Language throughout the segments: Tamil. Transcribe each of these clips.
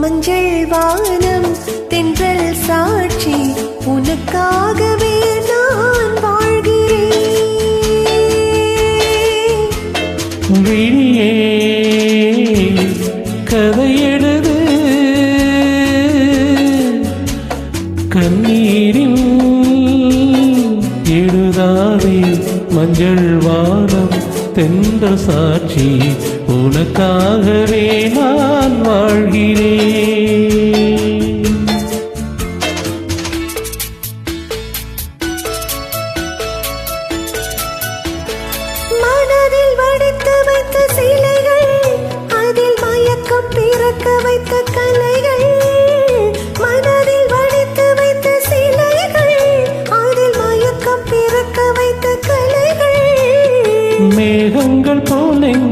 மஞ்சள் வானம் தென்றல் சாட்சி உனக்காகவே நான் வாழ்கிறேன். விழியே கதை கண்ணீரில் எழுதாதே மஞ்சள் வானம். தென்ற சாட்சி உனக்காகவே நான் வாழ்கிறேன்.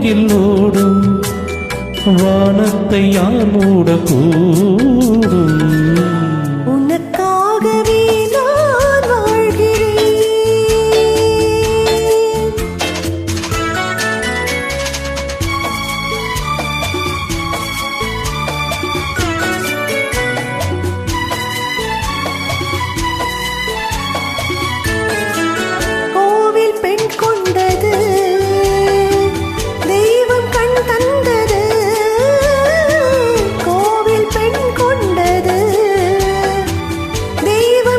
நெஞ்சில் ஓடும் வானத்தை யார் மூடக்கூடும்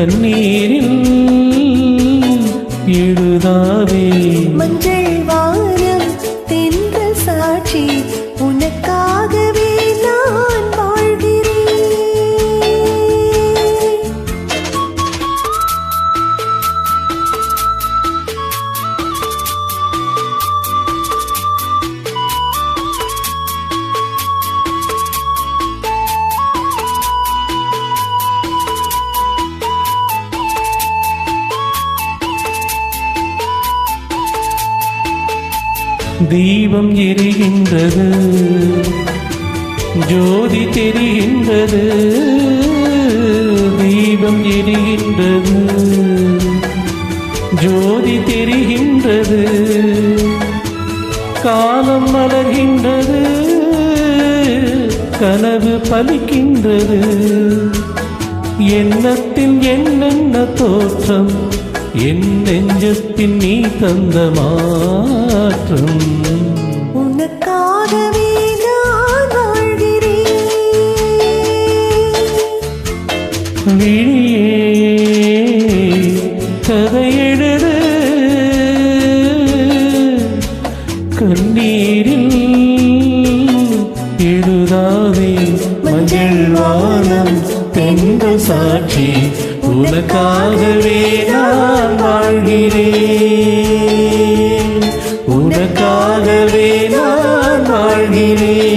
கண்ணீரில் எழுதாதே. தீபம் எரிகின்றது. ஜோதி தெரிகின்றது. தீபம் எரிகின்றது. ஜோதி தெரிகின்றது. காலம் மலர்கின்றது. கனவு பலிக்கின்றது. எண்ணத்தில் என்னென்ன தோற்றம்? என் நெஞ்சத்தில் நீ தந்த மாற்றம். எழுதாதே மஞ்சள் வானம் தென்ற சாட்சி உனக்காகவே நான் வாழ்கிறேன். உனக்காகவே நான் வாழ்கிறேன்.